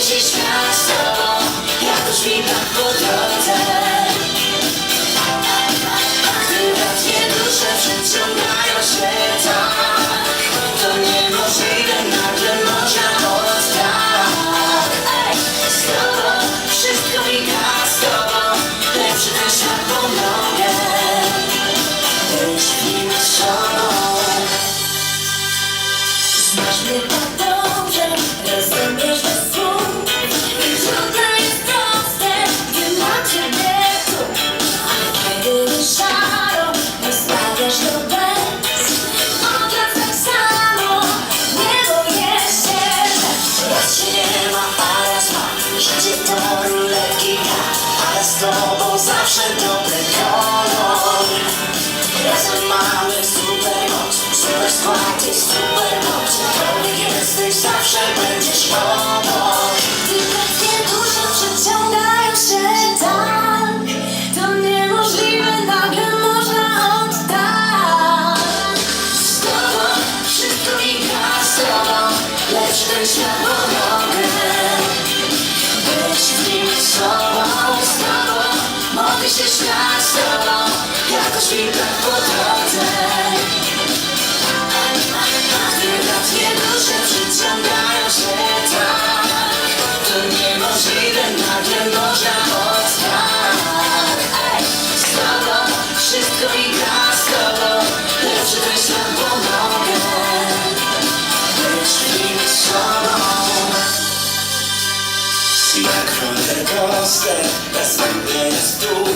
Dziś świat po drodze. Gdy dusze się tak To niemożliwe, nagle można choć tak Z tobą, wszystko miga z Lepszy ten świat po nogę Myślimy Znasz mnie po Ty super dobrze, dobry jesteś, zawsze będziesz obok. Tylko dwie dusze się tak. To niemożliwe, nagle można oddać. Z tobą wszystko mi Lecz świat Być z nim sobą, z tobą Mogę się śmiać z tobą Jakoś mi tak podoba jak rollercoaster Bez wybienia stół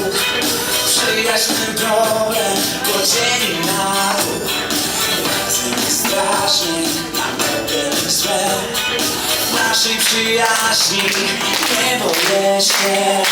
Przyjaźny problem Podzieli na dół. Razem jest strasznie Nam dobre złe. Naszej przyjaźni Nie boję się